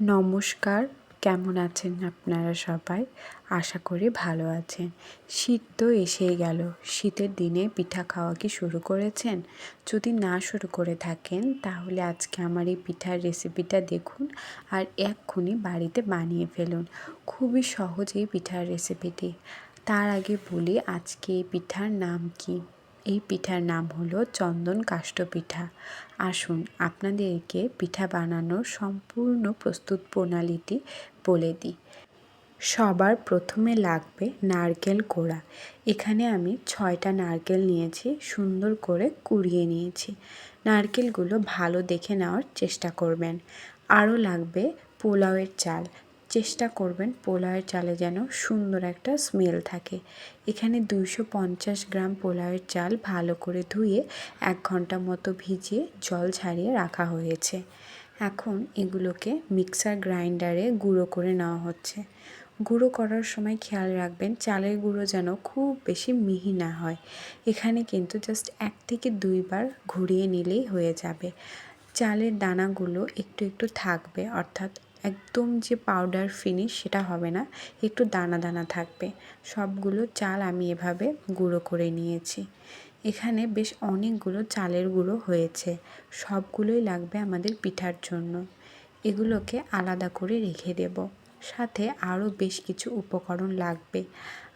নমস্কার, কেমন আছেন আপনারা সবাই? আশা করি ভালো আছেন। শীত তো এসেই গেল। শীতের দিনে পিঠা খাওয়া কি শুরু করেছেন? যদি না শুরু করে থাকেন, তাহলে আজকে আমার এই পিঠার রেসিপিটা দেখুন আর এক্ষুনি বাড়িতে বানিয়ে ফেলুন। খুবই সহজ এই পিঠার রেসিপিটি তার আগে বলি আজকে এই পিঠার নাম কি? এই পিঠার নাম হলো চন্দন কাষ্ট পিঠা আসুন আপনাদেরকে পিঠা বানানোর সম্পূর্ণ প্রস্তুত প্রণালীটি বলে দিই। সবার প্রথমে লাগবে নারকেল কোড়া। এখানে আমি ছয়টা নারকেল নিয়েছি, সুন্দর করে কুড়িয়ে নিয়েছি। নারকেলগুলো ভালো দেখে নেওয়ার চেষ্টা করবেন। আরও লাগবে পোলাওয়ের চাল। চেষ্টা করবেন পোলাওয়ের চালে যেন সুন্দর একটা স্মেল থাকে। এখানে দুইশো পঞ্চাশ গ্রাম পোলাওয়ের চাল ভালো করে ধুয়ে এক ঘণ্টা মতো ভিজিয়ে জল ছাড়িয়ে রাখা হয়েছে। এখন এগুলোকে মিক্সার গ্রাইন্ডারে গুঁড়ো করে নেওয়া হচ্ছে। গুঁড়ো করার সময় খেয়াল রাখবেন চালের গুঁড়ো যেন খুব বেশি মিহি না হয়। এখানে কিন্তু জাস্ট এক থেকে দুইবার ঘুরিয়ে নিলেই হয়ে যাবে। চালের দানাগুলো একটু একটু থাকবে, অর্থাৎ একদম যে পাউডার ফিনিশ সেটা হবে না, একটু দানা দানা থাকবে। সবগুলো চাল আমি এভাবে গুঁড়ো করে নিয়েছি। এখানে বেশ অনেকগুলো চালের গুঁড়ো হয়েছে, সবগুলোই লাগবে আমাদের পিঠার জন্য। এগুলোকে আলাদা করে রেখে দেব। সাথে আরও বেশ কিছু উপকরণ লাগবে।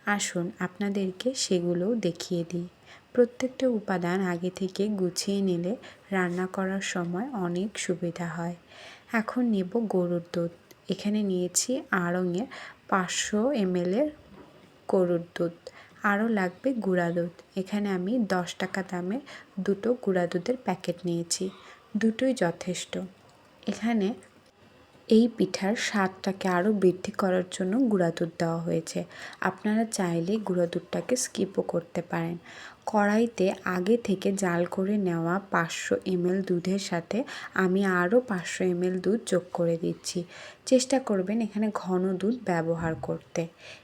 আসুন আপনাদেরকে সেগুলোও দেখিয়ে দিই। প্রত্যেকটা উপাদান আগে থেকে গুছিয়ে নিলে রান্না করার সময় অনেক সুবিধা হয়। এখন নেব গরুর দুধ। এখানে নিয়েছি আড়ঙের পাঁচশো এমএলের গরুর দুধ। আরও লাগবে গুঁড়া দুধ। এখানে আমি দশ টাকা দামে দুটো গুঁড়া দুধের প্যাকেট নিয়েছি। দুটোই যথেষ্ট। এখানে এই পিঠার স্বাদটাকে আরও বৃদ্ধি করার জন্য গুঁড়া দুধ দেওয়া হয়েছে। আপনারা চাইলে গুঁড়া দুধটাকে স্কিপও করতে পারেন। কড়াইতে আগে থেকে জাল করে নেওয়া পাঁচশো এমএল দুধের সাথে আমি আরও পাঁচশো এমএল দুধ যোগ করে দিচ্ছি। চেষ্টা করবেন এখানে ঘন দুধ ব্যবহার করতে।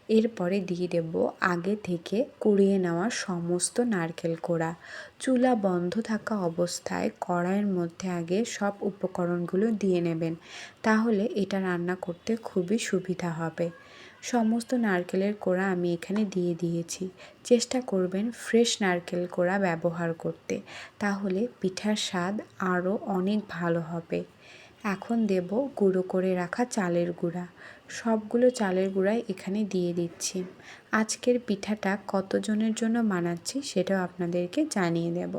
এরপরে দিয়ে দেব আগে থেকে কুড়িয়ে নেওয়া সমস্ত নারকেল কোড়া। চুলা বন্ধ থাকা অবস্থায় কড়াইয়ের মধ্যে আগে সব উপকরণগুলো দিয়ে নেবেন। তাহলে এটা রান্না করতে খুবই সুবিধা হবে। সমস্ত নারকেলের কোড়া আমি এখানে দিয়ে দিয়েছি। চেষ্টা করবেন ফ্রেশ নারকেল কোড়া ব্যবহার করতে। তাহলে পিঠার স্বাদ আরও অনেক ভালো হবে। এখন দেব গুঁড়ো করে রাখা চালের গুঁড়া। সবগুলো চালের গুঁড়াই এখানে দিয়ে দিচ্ছি। আজকের পিঠাটা কতজনের জন্য বানাচ্ছি সেটাও আপনাদেরকে জানিয়ে দেব।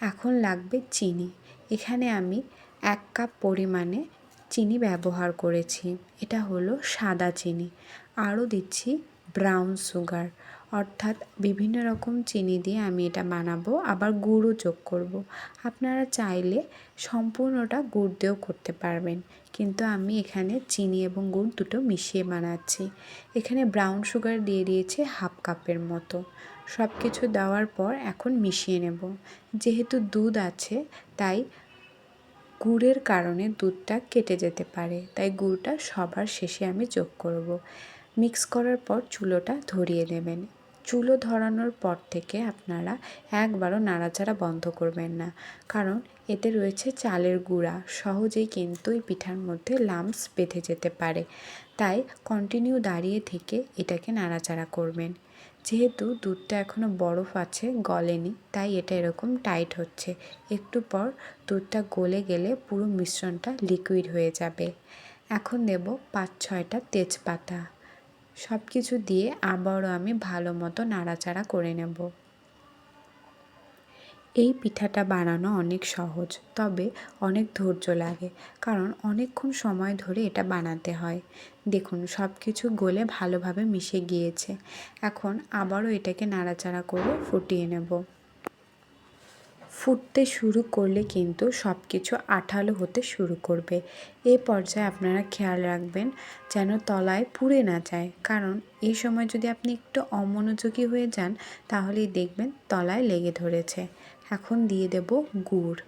এখন লাগবে চিনি। এখানে আমি এক কাপ পরিমাণে চিনি ব্যবহার করেছি। এটা হলো সাদা চিনি। আরও দিচ্ছি ব্রাউন সুগার অর্থাৎ বিভিন্ন রকম চিনি দিয়ে আমি এটা বানাবো, আবার গুড়ও যোগ করব। আপনারা চাইলে সম্পূর্ণটা গুড় দিয়েও করতে পারবেন, কিন্তু আমি এখানে চিনি এবং গুড় দুটো মিশিয়ে বানাচ্ছি। এখানে ব্রাউন সুগার দিয়ে দিয়েছি হাফ কাপের মতো। সব কিছু দেওয়ার পর এখন মিশিয়ে নেব। যেহেতু দুধ আছে, তাই গুড়ের কারণে দুধটা কেটে যেতে পারে, তাই গুড়টা সবার শেষে আমি যোগ করব। মিক্স করার পর চুলোটা ধরিয়ে দেবেন চুলো ধরানোর পর থেকে আপনারা একবারও নাড়াচাড়া বন্ধ করবেন না, কারণ এতে রয়েছে চালের গুঁড়া। সহজেই কিন্তু এই পিঠার মধ্যে লাম্পস বেঁধে যেতে পারে। তাই কন্টিনিউ দাঁড়িয়ে থেকে এটাকে নাড়াচাড়া করবেন। যেহেতু দুধটা এখনও বরফ আছে, গলেনি, তাই এটা এরকম টাইট হচ্ছে। একটু পর দুধটা গলে গেলে পুরো মিশ্রণটা লিকুইড হয়ে যাবে। এখন দেব পাঁচ ছয়টা তেজপাতা। সব কিছু দিয়ে আবারও আমি ভালো মতো নাড়াচাড়া করে নেব। এই পিঠাটা বানানো অনেক সহজ, তবে অনেক ধৈর্য লাগে, কারণ অনেকক্ষণ সময় ধরে এটা বানাতে হয়। দেখুন সব কিছু গলে ভালোভাবে মিশে গিয়েছে। এখন আবারও এটাকে নাড়াচাড়া করে ফুটিয়ে নেব। ফুটতে শুরু করলে কিন্তু সব কিছু আঠালো হতে শুরু করবে। এ পর্যায়ে আপনারা খেয়াল রাখবেন যেন তলায় পুড়ে না যায়। কারণ এই সময় যদি আপনি একটু অমনোযোগী হয়ে যান, তাহলেই দেখবেন তলায় লেগে ধরেছে। এখন দিয়ে দেব গুড়।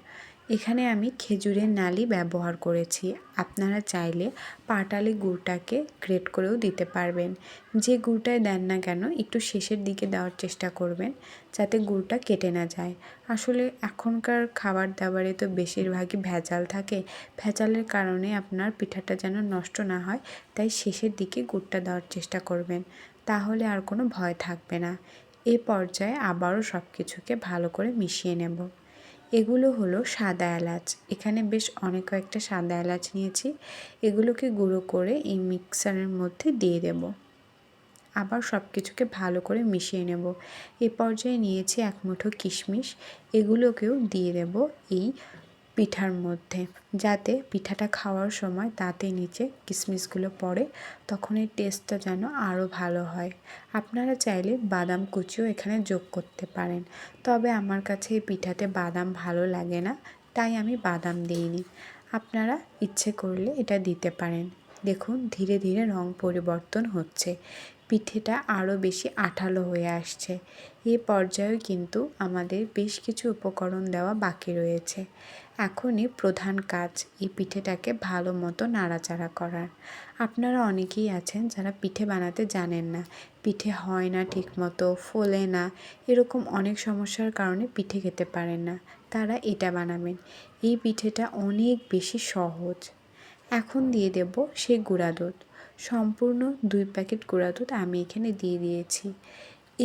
এখানে আমি খেজুরের নালি ব্যবহার করেছি। আপনারা চাইলে পাটালি গুড়টাকে গ্রেট করেও দিতে পারবেন। যে গুড়টায় দেন না কেন, একটু শেষের দিকে দেওয়ার চেষ্টা করবেন যাতে গুড়টা কেটে না যায়। আসলে এখনকার খাবার দাবারে তো বেশিরভাগই ভেজাল থাকে। ভেজালের কারণে আপনার পিঠাটা যেন নষ্ট না হয়, তাই শেষের দিকে গুড়টা দেওয়ার চেষ্টা করবেন। তাহলে আর কোনো ভয় থাকবে না। এ পর্যায়ে আবারও সব কিছুকে ভালো করে মিশিয়ে নেব। এগুলো হলো সাদা এলাচ। এখানে বেশ অনেক কয়েকটা সাদা এলাচ নিয়েছি। এগুলোকে গুঁড়ো করে এই মিক্সারের মধ্যে দিয়ে দেব। আবার সব কিছুকে ভালো করে মিশিয়ে নেব। এ পর্যায়ে নিয়েছি এক মুঠো কিশমিশ। এগুলোকেও দিয়ে দেব এই পিঠার মধ্যে। যাতে পিঠাটা খাওয়ার সময় তাতে নিচে কিশমিশগুলো পড়ে, তখন এই টেস্টটা যেন আরও ভালো হয়। আপনারা চাইলে বাদাম কুচিও এখানে যোগ করতে পারেন। তবে আমার কাছে এই পিঠাতে বাদাম ভালো লাগে না, তাই আমি বাদাম দিইনি। আপনারা ইচ্ছে করলে এটা দিতে পারেন। দেখুন, ধীরে ধীরে রং পরিবর্তন হচ্ছে। পিঠেটা আরও বেশি আঠালো হয়ে আসছে। এ পর্যায়েও কিন্তু আমাদের বেশ কিছু উপকরণ দেওয়া বাকি রয়েছে। এখনই প্রধান কাজ এই পিঠেটাকে ভালো মতো নাড়াচাড়া করার। আপনারা অনেকেই আছেন যারা পিঠে বানাতে জানেন না। পিঠে হয় না ঠিকমতো, ফোলে না। এরকম অনেক সমস্যার কারণে পিঠে খেতে পারেন না। তারা এটা বানাবেন। এই পিঠেটা অনেক বেশি সহজ। এখন দিয়ে দেব সেই গুঁড়া দুধ। সম্পূর্ণ দুই প্যাকেট গুঁড়া দুধ আমি এখানে দিয়ে দিয়েছি।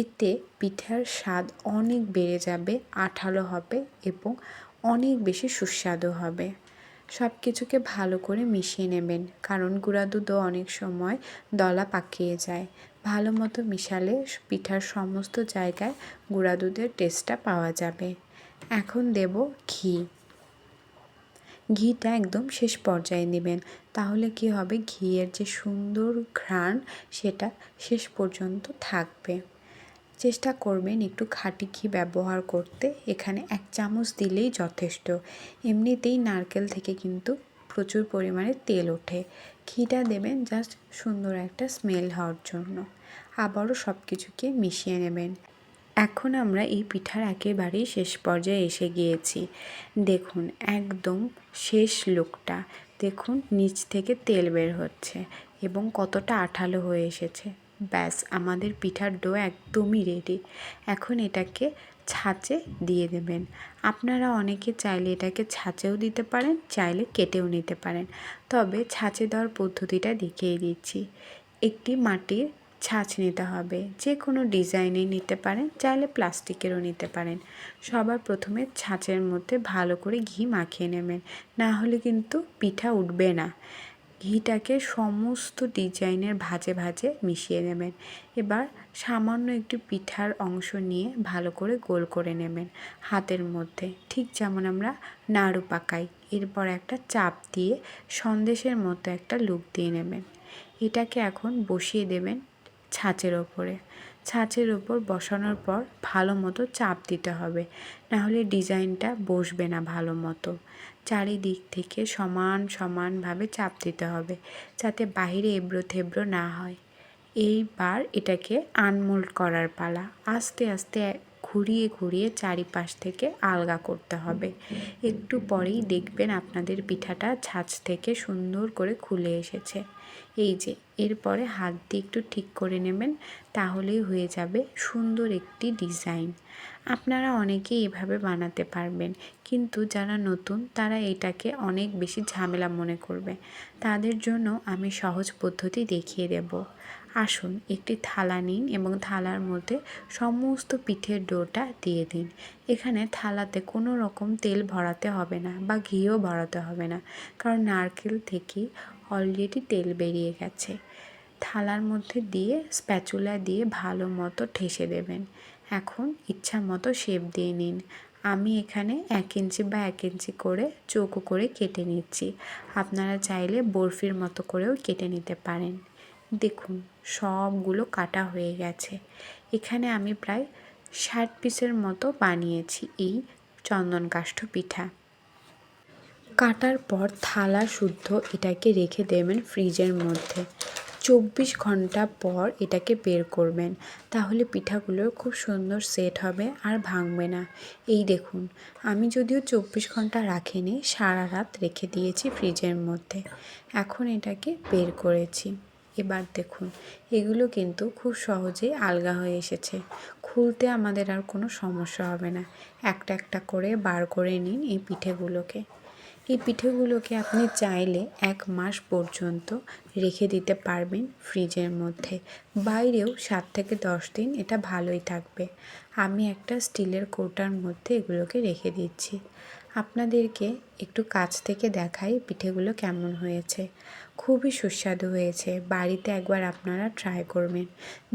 এতে পিঠার স্বাদ অনেক বেড়ে যাবে, আঠালো হবে এবং অনেক বেশি সুস্বাদু হবে। সব কিছুকে ভালো করে মিশিয়ে নেবেন, কারণ গুঁড়া দুধও অনেক সময় দলা পাকিয়ে যায়। ভালো মতো মিশালে পিঠার সমস্ত জায়গায় গুঁড়া দুধের টেস্টটা পাওয়া যাবে। এখন দেব ঘি। ঘিটা একদম শেষ পর্যায়ে নেবেন। তাহলে কি হবে? ঘিয়ের যে সুন্দর ঘ্রাণ, সেটা শেষ পর্যন্ত থাকবে। চেষ্টা করবেন একটু খাঁটি ঘি ব্যবহার করতে। এখানে এক চামচ দিলেই যথেষ্ট। এমনিতেই নারকেল থেকে কিন্তু প্রচুর পরিমাণে তেল ওঠে। ঘিটা দেবেন জাস্ট সুন্দর একটা স্মেল হওয়ার জন্য। আবারও সব কিছুকে মিশিয়ে নেবেন। এখন আমরা এই পিঠার একেবারেই শেষ পর্যায়ে এসে গিয়েছি। দেখুন, একদম শেষ লুকটা। দেখুন, নিচ থেকে তেল বের হচ্ছে এবং কতটা আঠালো হয়ে এসেছে। ব্যাস, আমাদের পিঠার ডো একদমই রেডি এখন এটাকে ছাঁচে দিয়ে দেবেন। আপনারা অনেকে চাইলে এটাকে ছাঁচেও দিতে পারেন, চাইলে কেটেও নিতে পারেন। তবে ছাঁচে দেওয়ার পদ্ধতিটা দেখিয়ে দিচ্ছি। একটি মাটির ছাঁচ নিতে হবে। যে কোনো ডিজাইনে নিতে পারেন, চাইলে প্লাস্টিকেরও নিতে পারেন। সবার প্রথমে ছাঁচের মধ্যে ভালো করে ঘি মাখিয়ে নেবেন। না হলে কিন্তু পিঠা উঠবে না। ঘিটাকে সমস্ত ডিজাইনের ভাজে ভাজে মিশিয়ে নেবেন। এবার সামান্য একটু পিঠার অংশ নিয়ে ভালো করে গোল করে নেবেন হাতের মধ্যে। ঠিক যেমন আমরা নাড়ু পাকাই। এরপর একটা চাপ দিয়ে সন্দেশের মতো একটা লুক দিয়ে নেবেন। এটাকে এখন বসিয়ে দেবেন ছাঁচের ওপরে। ছাঁচের ওপর বসানোর পর ভালো মতো চাপ দিতে হবে। নাহলে ডিজাইনটা বসবে না ভালো মতো। চারিদিক থেকে সমান সমানভাবে চাপ দিতে হবে, যাতে বাহিরে এবড়ো থেবড়ো না হয়। এইবার এটাকে আনমোল্ড করার পালা। আস্তে আস্তে ঘুরিয়ে ঘুরিয়ে চারিপাশ থেকে আলগা করতে হবে। একটু পরেই দেখবেন আপনাদের পিঠাটা ছাঁচ থেকে সুন্দর করে খুলে এসেছে। এই যে, এরপরে হাত দিয়ে একটু ঠিক করে নেবেন, তাহলেই হয়ে যাবে সুন্দর একটি ডিজাইন। আপনারা অনেকেই এভাবে বানাতে পারবেন, কিন্তু যারা নতুন তারা এটাকে অনেক বেশি ঝামেলা মনে করবে। তাদের জন্য আমি সহজ পদ্ধতি দেখিয়ে দেব। আসুন, একটি থালা নিন এবং থালার মধ্যে সমস্ত পিঠের ডোটা দিয়ে দিন। এখানে থালাতে কোনো রকম তেল ভরাতে হবে না বা ঘিও ভরাতে হবে না, কারণ নারকেল থেকেই অলরেডি তেল বেরিয়ে গেছে। থালার মধ্যে দিয়ে স্প্যাচুলা দিয়ে ভালো মতো ঠেসে দেবেন। এখন ইচ্ছা মতো শেপ দিয়ে নিন। আমি এখানে এক ইঞ্চি বা এক ইঞ্চি করে চৌকো করে কেটে নিচ্ছি। আপনারা চাইলে বরফির মতো করেও কেটে নিতে পারেন। দেখুন, সবগুলো কাটা হয়ে গেছে। এখানে আমি প্রায় ষাট পিসের মতো বানিয়েছি এই চন্দন কাষ্ঠ পিঠা। কাটার পর থালা শুদ্ধ এটাকে রেখে দেবেন ফ্রিজের মধ্যে। চব্বিশ ঘণ্টা পর এটাকে বের করবেন। তাহলে পিঠাগুলোর খুব সুন্দর সেট হবে আর ভাঙবে না। এই দেখুন, আমি যদিও চব্বিশ ঘণ্টা রাখিনি, সারা রাত রেখে দিয়েছি ফ্রিজের মধ্যে। এখন এটাকে বের করেছি। এবার দেখুন, এগুলো কিন্তু খুব সহজেই আলগা হয়ে এসেছে। খুলতে আমাদের আর কোনো সমস্যা হবে না। একটা একটা করে বার করে নিন এই পিঠেগুলোকে। এই পিঠেগুলোকে আপনি চাইলে এক মাস পর্যন্ত রেখে দিতে পারবেন ফ্রিজের মধ্যে। বাইরেও সাত থেকে দশ দিন এটা ভালোই থাকবে। আমি একটা স্টিলের কৌটার মধ্যে এগুলোকে রেখে দিচ্ছি। আপনাদেরকে একটু কাছ থেকে দেখাই পিঠেগুলো কেমন হয়েছে। খুবই সুস্বাদু হয়েছে। বাড়িতে একবার আপনারা ট্রাই করবেন।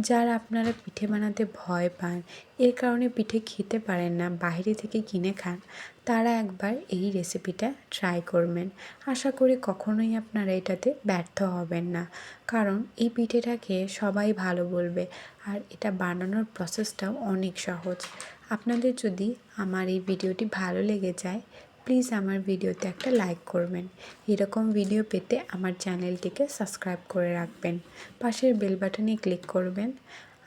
যারা আপনারা পিঠে বানাতে ভয় পান, এর কারণে পিঠে খেতে পারেন না, বাইরে থেকে কিনে খান, তারা একবার এই রেসিপিটা ট্রাই করবেন। আশা করি কখনোই আপনারা এটাতে ব্যর্থ হবেন না। কারণ এই পিঠেটা খেয়ে সবাই ভালো বলবে। আর এটা বানানোর প্রসেসটাও অনেক সহজ। আপনাদের যদি আমার এই ভিডিওটি ভালো লেগে যায় প্লিজ আমার ভিডিওতে একটা লাইক করবেন। এরকম ভিডিও পেতে আমার চ্যানেলটিকে সাবস্ক্রাইব করে রাখবেন। পাশের বেল বাটনে ক্লিক করবেন।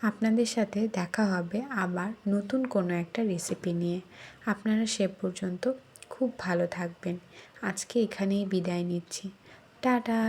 আপনাদের সাথে দেখা হবে আবার নতুন কোনো একটা রেসিপি নিয়ে। আপনারা সে পর্যন্ত খুব ভালো থাকবেন। আজকে এখানেই বিদায় নিচ্ছি। টাটা!